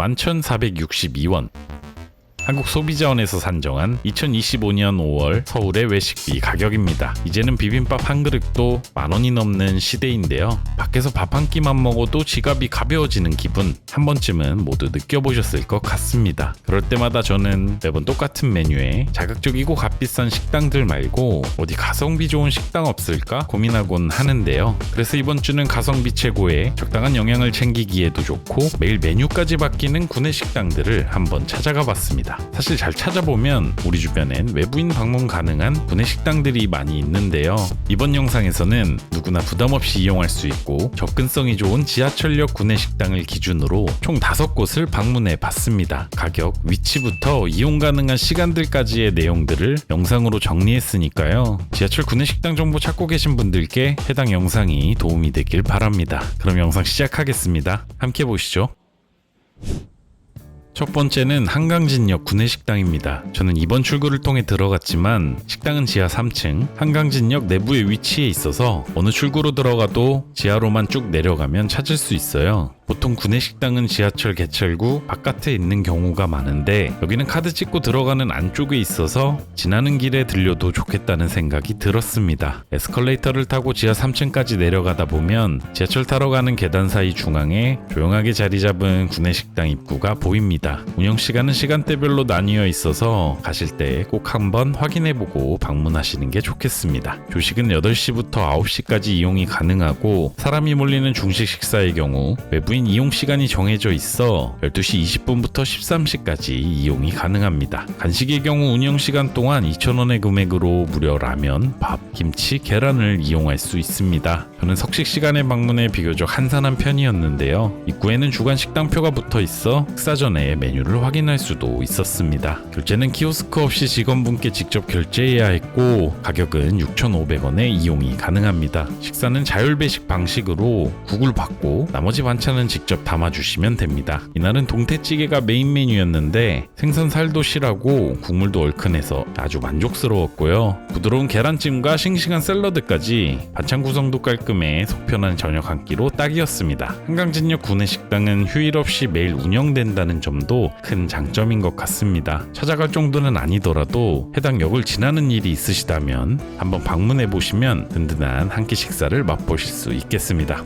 11,462원. 한국소비자원에서 산정한 2025년 5월 서울의 외식비 가격입니다. 이제는 비빔밥 한 그릇도 만 원이 넘는 시대인데요. 밖에서 밥 한 끼만 먹어도 지갑이 가벼워지는 기분 한 번쯤은 모두 느껴보셨을 것 같습니다. 그럴 때마다 저는 매번 똑같은 메뉴에 자극적이고 값비싼 식당들 말고 어디 가성비 좋은 식당 없을까 고민하곤 하는데요. 그래서 이번 주는 가성비 최고의 적당한 영양을 챙기기에도 좋고 매일 메뉴까지 바뀌는 구내 식당들을 한번 찾아가 봤습니다. 사실 잘 찾아보면 우리 주변엔 외부인 방문 가능한 구내 식당들이 많이 있는데요. 이번 영상에서는 누구나 부담 없이 이용할 수 있고 접근성이 좋은 지하철역 구내 식당을 기준으로 총 5곳을 방문해 봤습니다. 가격, 위치부터 이용 가능한 시간들까지의 내용들을 영상으로 정리했으니까요. 지하철 구내 식당 정보 찾고 계신 분들께 해당 영상이 도움이 되길 바랍니다. 그럼 영상 시작하겠습니다. 함께 보시죠. 첫 번째는 한강진역 구내식당입니다. 저는 이번 출구를 통해 들어갔지만 식당은 지하 3층 한강진역 내부에 위치해 있어서 어느 출구로 들어가도 지하로만 쭉 내려가면 찾을 수 있어요. 보통 구내식당은 지하철 개찰구 바깥에 있는 경우가 많은데 여기는 카드 찍고 들어가는 안쪽에 있어서 지나는 길에 들려도 좋겠다는 생각이 들었습니다. 에스컬레이터를 타고 지하 3층까지 내려가다 보면 지하철 타러 가는 계단 사이 중앙에 조용하게 자리 잡은 구내식당 입구가 보입니다. 운영 시간은 시간대별로 나뉘어 있어서 가실 때 꼭 한번 확인해보고 방문하시는 게 좋겠습니다. 조식은 8시부터 9시까지 이용이 가능하고 사람이 몰리는 중식 식사의 경우 외부인 이용 시간이 정해져 있어 12시 20분부터 13시까지 이용이 가능합니다. 간식의 경우 운영 시간 동안 2,000원의 금액으로 무료 라면, 밥, 김치, 계란을 이용할 수 있습니다. 저는 석식 시간에 방문해 비교적 한산한 편이었는데요. 입구에는 주간 식당표가 붙어 있어 식사 전에 메뉴를 확인할 수도 있었습니다. 결제는 키오스크 없이 직원분께 직접 결제해야 했고 가격은 6,500원에 이용이 가능합니다. 식사는 자율배식 방식으로 국을 받고 나머지 반찬은 직접 담아주시면 됩니다. 이날은 동태찌개가 메인 메뉴였는데 생선 살도실하고 국물도 얼큰해서 아주 만족스러웠고요. 부드러운 계란찜과 싱싱한 샐러드까지 반찬 구성도 깔끔해 속편한 저녁 한 끼로 딱이었습니다. 한강진역 구내식당은 휴일 없이 매일 운영된다는 점도 큰 장점인 것 같습니다. 찾아갈 정도는 아니더라도 해당 역을 지나는 일이 있으시다면 한번 방문해 보시면 든든한 한 끼 식사를 맛보실 수 있겠습니다.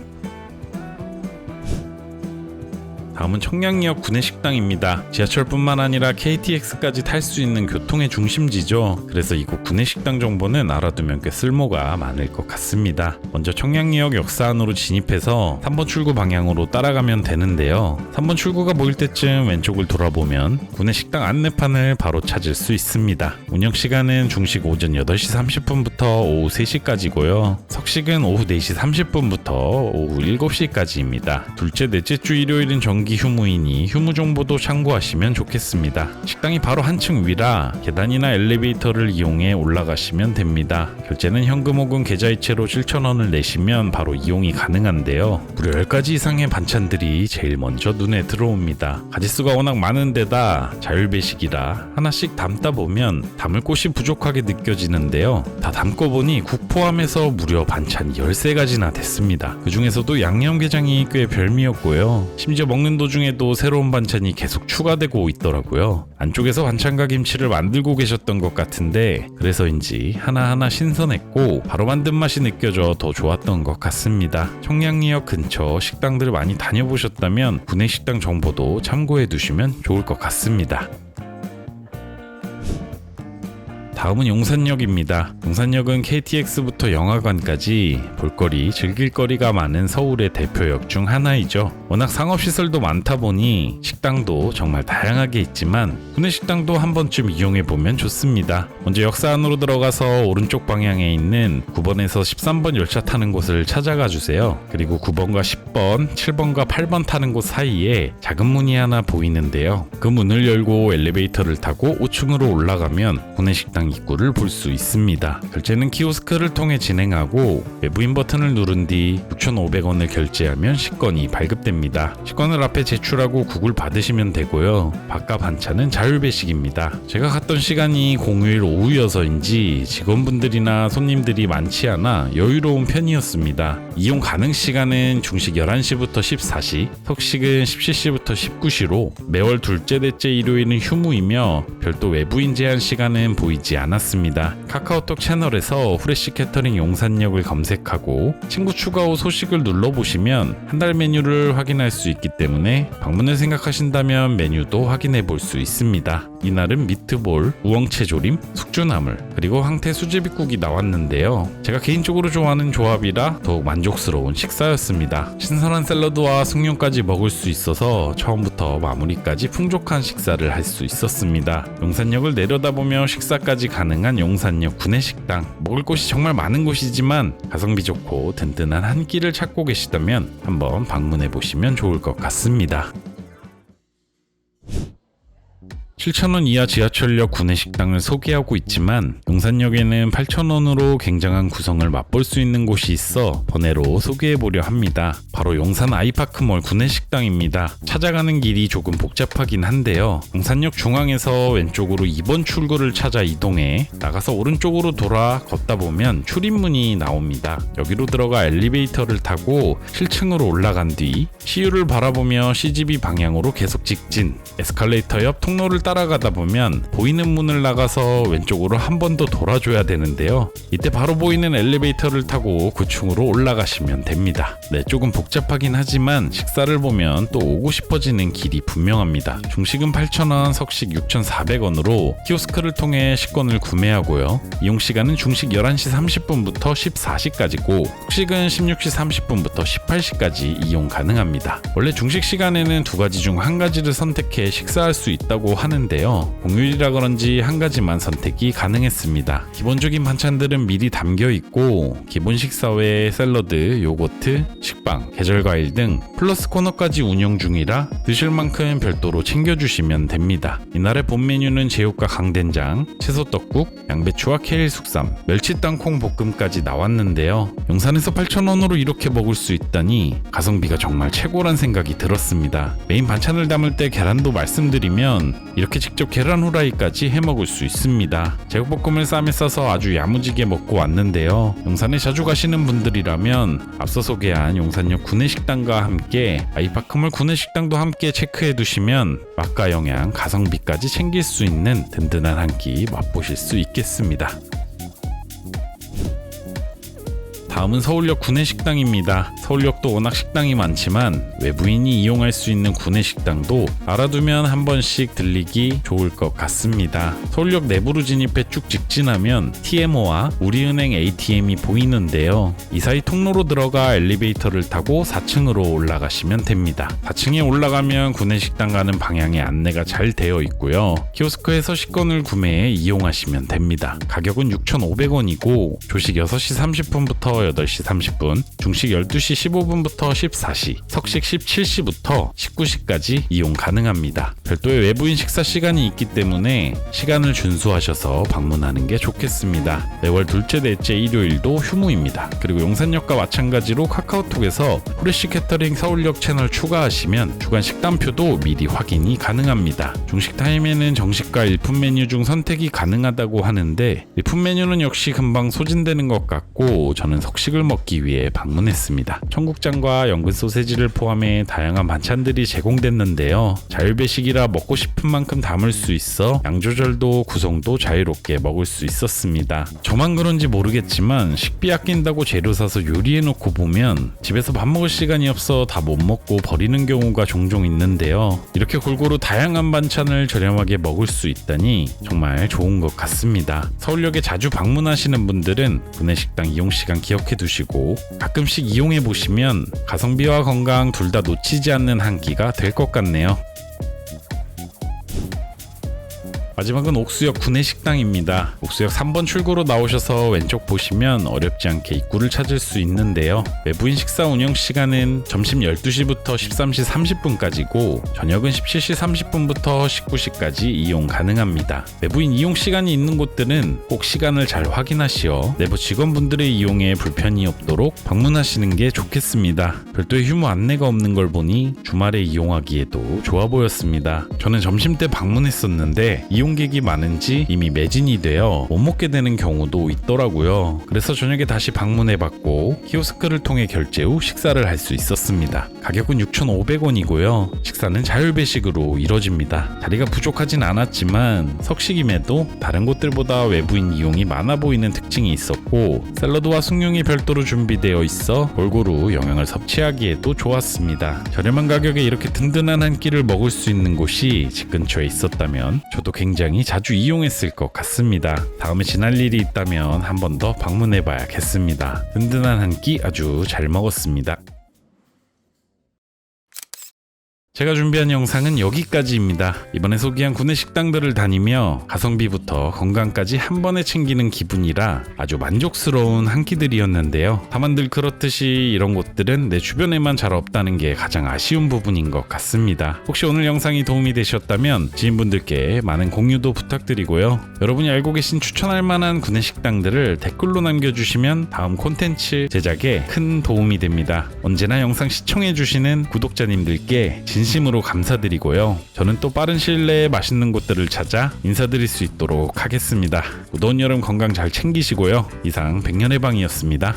다음은 청량리역 구내식당입니다. 지하철뿐만 아니라 KTX까지 탈 수 있는 교통의 중심지죠. 그래서 이곳 구내식당 정보는 알아두면 꽤 쓸모가 많을 것 같습니다. 먼저 청량리역 역사 안으로 진입해서 3번 출구 방향으로 따라가면 되는데요. 3번 출구가 보일 때쯤 왼쪽을 돌아보면 구내식당 안내판을 바로 찾을 수 있습니다. 운영 시간은 중식 오전 8시 30분부터 오후 3시까지고요. 석식은 오후 4시 30분부터 오후 7시까지입니다. 둘째, 넷째 주 일요일은 정기 휴무이니 휴무 정보도 참고하시면 좋겠습니다. 식당이 바로 한층 위라 계단이나 엘리베이터를 이용해 올라가시면 됩니다. 결제는 현금 혹은 계좌이체로 7,000원을 내시면 바로 이용이 가능한데요. 무려 10가지 이상의 반찬들이 제일 먼저 눈에 들어옵니다. 가짓수가 워낙 많은 데다 자율배식이라 하나씩 담다 보면 담을 곳이 부족하게 느껴지는데요. 다 담고 보니 국 포함해서 무려 반찬이 13가지나 됐습니다. 그 중에서도 양념게장이 꽤 별미였고요. 심지어 먹는 도중에도 새로운 반찬이 계속 추가되고 있더라고요. 안쪽에서 반찬과 김치를 만들고 계셨던 것 같은데 그래서인지 하나하나 신선했고 바로 만든 맛이 느껴져 더 좋았던 것 같습니다. 청량리역 근처 식당들 많이 다녀보셨다면 구내식당 정보도 참고해 두시면 좋을 것 같습니다. 다음은 용산역입니다. 용산역은 KTX부터 영화관까지 볼거리, 즐길거리가 많은 서울의 대표역 중 하나이죠. 워낙 상업시설도 많다 보니 식당도 정말 다양하게 있지만 구내식당도 한 번쯤 이용해보면 좋습니다. 먼저 역사 안으로 들어가서 오른쪽 방향에 있는 9번에서 13번 열차 타는 곳을 찾아가 주세요. 그리고 9번과 10번, 7번과 8번 타는 곳 사이에 작은 문이 하나 보이는데요. 그 문을 열고 엘리베이터를 타고 5층으로 올라가면 구내식당 입구를 볼 수 있습니다. 결제는 키오스크를 통해 진행하고 외부인 버튼을 누른 뒤 6,500원을 결제하면 식권이 발급됩니다. 식권을 앞에 제출하고 국을 받으시면 되고요. 밥과 반찬은 자율배식입니다. 제가 갔던 시간이 공휴일 오후여서인지 직원분들이나 손님들이 많지 않아 여유로운 편이었습니다. 이용 가능 시간은 중식 11시부터 14시, 석식은 17시부터 19시로 매월 둘째, 넷째 일요일은 휴무이며 별도 외부인 제한 시간은 보이지 않 았습니다. 카카오톡 채널에서 후레쉬 캐터링 용산역을 검색하고 친구 추가 후 소식을 눌러보시면 한 달 메뉴를 확인할 수 있기 때문에 방문을 생각하신다면 메뉴도 확인해 볼 수 있습니다. 이날은 미트볼, 우엉채 조림, 숙주나물, 그리고 황태 수제비국이 나왔는데요. 제가 개인적으로 좋아하는 조합이라 더욱 만족스러운 식사였습니다. 신선한 샐러드와 숙련까지 먹을 수 있어서 처음부터 마무리까지 풍족한 식사를 할 수 있었습니다. 용산역을 내려다보며 식사까지 가능한 용산역 구내식당. 먹을 곳이 정말 많은 곳이지만 가성비 좋고 든든한 한 끼를 찾고 계시다면 한번 방문해 보시면 좋을 것 같습니다. 7,000원 이하 지하철역 구내식당을 소개하고 있지만 용산역에는 8,000원으로 굉장한 구성을 맛볼 수 있는 곳이 있어 번외로 소개해보려 합니다. 바로 용산 아이파크몰 구내식당입니다. 찾아가는 길이 조금 복잡하긴 한데요. 용산역 중앙에서 왼쪽으로 2번 출구를 찾아 이동해 나가서 오른쪽으로 돌아 걷다 보면 출입문이 나옵니다. 여기로 들어가 엘리베이터를 타고 7층으로 올라간 뒤 CU를 바라보며 CGV 방향으로 계속 직진 에스컬레이터 옆 통로를 따라 가다 보면 보이는 문을 나가서 왼쪽으로 한 번 더 돌아줘야 되는데요. 이때 바로 보이는 엘리베이터를 타고 9층으로 올라가시면 됩니다. 네, 조금 복잡하긴 하지만 식사를 보면 또 오고 싶어지는 길이 분명합니다. 중식은 8,000원, 석식 6,400원으로 키오스크를 통해 식권을 구매하고요. 이용 시간은 중식 11시 30분부터 14시까지고 숙식은 16시 30분부터 18시까지 이용 가능합니다. 원래 중식 시간에는 두 가지 중 한 가지를 선택해 식사할 수 있다고 하는 데요. 공휴일이라 그런지 한 가지만 선택이 가능했습니다. 기본적인 반찬들은 미리 담겨 있고 기본 식사 외에 샐러드, 요거트, 식빵, 계절 과일 등 플러스 코너까지 운영 중이라 드실 만큼 별도로 챙겨주시면 됩니다. 이날의 본 메뉴는 제육과 강된장, 채소 떡국, 양배추와 케일 숙삼, 멸치 땅콩 볶음까지 나왔는데요. 용산에서 8,000원으로 이렇게 먹을 수 있다니 가성비가 정말 최고란 생각이 들었습니다. 메인 반찬을 담을 때 계란도 말씀드리면 이렇게 직접 계란 후라이까지 해 먹을 수 있습니다. 제육볶음을 쌈에 싸서 아주 야무지게 먹고 왔는데요. 용산에 자주 가시는 분들이라면 앞서 소개한 용산역 구내식당과 함께 아이파크몰 구내식당도 함께 체크해 두시면 맛과 영양, 가성비까지 챙길 수 있는 든든한 한 끼 맛보실 수 있겠습니다. 다음은 서울역 구내식당입니다. 서울역도 워낙 식당이 많지만 외부인이 이용할 수 있는 구내식당도 알아두면 한 번씩 들리기 좋을 것 같습니다. 서울역 내부로 진입해 쭉 직진하면 TMO와 우리은행 ATM이 보이는데요. 이 사이 통로로 들어가 엘리베이터를 타고 4층으로 올라가시면 됩니다. 4층에 올라가면 구내식당 가는 방향의 안내가 잘 되어 있고요. 키오스크에서 식권을 구매해 이용하시면 됩니다. 가격은 6,500원이고 조식 6시 30분부터 8시 30분, 중식 12시 15분부터 14시, 석식 17시부터 19시까지 이용 가능합니다. 별도의 외부인 식사 시간이 있기 때문에 시간을 준수하셔서 방문하는 게 좋겠습니다. 매월 둘째, 넷째 일요일도 휴무입니다. 그리고 용산역과 마찬가지로 카카오톡에서 후레쉬 캐터링 서울역 채널 추가하시면 주간 식단표도 미리 확인이 가능합니다. 중식 타임에는 정식과 일품 메뉴 중 선택이 가능하다고 하는데 일품 메뉴는 역시 금방 소진되는 것 같고 저는 석 식을 먹기 위해 방문했습니다. 청국장과 연근 소세지를 포함해 다양한 반찬들이 제공됐는데요. 자율배식이라 먹고 싶은 만큼 담을 수 있어 양 조절도 구성도 자유롭게 먹을 수 있었습니다. 저만 그런지 모르겠지만 식비 아낀다고 재료 사서 요리해 놓고 보면 집에서 밥 먹을 시간이 없어 다 못 먹고 버리는 경우가 종종 있는데요. 이렇게 골고루 다양한 반찬을 저렴하게 먹을 수 있다니 정말 좋은 것 같습니다. 서울역에 자주 방문하시는 분들은 구내식당 이용 시간 기억 해 두시고 가끔씩 이용해 보시면 가성비와 건강 둘 다 놓치지 않는 한 끼가 될 것 같네요. 마지막은 옥수역 구내식당입니다. 옥수역 3번 출구로 나오셔서 왼쪽 보시면 어렵지 않게 입구를 찾을 수 있는데요. 외부인 식사 운영 시간은 점심 12시부터 13시 30분까지고 저녁은 17시 30분부터 19시까지 이용 가능합니다. 외부인 이용 시간이 있는 곳들은 꼭 시간을 잘 확인하시어 내부 직원분들의 이용에 불편이 없도록 방문하시는 게 좋겠습니다. 별도의 휴무 안내가 없는 걸 보니 주말에 이용하기에도 좋아 보였습니다. 저는 점심 때 방문했었는데 이용 객이 많은지 이미 매진이 되어 못 먹게 되는 경우도 있더라고요. 그래서 저녁에 다시 방문해봤고 키오스크를 통해 결제 후 식사를 할 수 있었습니다. 가격은 6,500원이고요. 식사는 자율배식으로 이뤄집니다. 자리가 부족하진 않았지만 석식임에도 다른 곳들보다 외부인 이용이 많아 보이는 특징이 있었고 샐러드와 숭늉이 별도로 준비되어 있어 골고루 영양을 섭취하기에도 좋았습니다. 저렴한 가격에 이렇게 든든한 한 끼를 먹을 수 있는 곳이 집 근처에 있었다면 저도 굉장히 자주 이용했을 것 같습니다. 다음에 지날 일이 있다면 한 번 더 방문해 봐야겠습니다. 든든한 한 끼 아주 잘 먹었습니다. 제가 준비한 영상은 여기까지입니다. 이번에 소개한 구내 식당들을 다니며 가성비부터 건강까지 한 번에 챙기는 기분이라 아주 만족스러운 한 끼들이었는데요. 다만 늘 그렇듯이 이런 곳들은 내 주변에만 잘 없다는 게 가장 아쉬운 부분인 것 같습니다. 혹시 오늘 영상이 도움이 되셨다면 지인분들께 많은 공유도 부탁드리고요. 여러분이 알고 계신 추천할 만한 구내 식당들을 댓글로 남겨주시면 다음 콘텐츠 제작에 큰 도움이 됩니다. 언제나 영상 시청해주시는 구독자님들께 진심으로 감사드리고요. 저는 또 빠른 시일 내에 맛있는 곳들을 찾아 인사드릴 수 있도록 하겠습니다. 무더운 여름 건강 잘 챙기시고요. 이상 백년의 방이었습니다.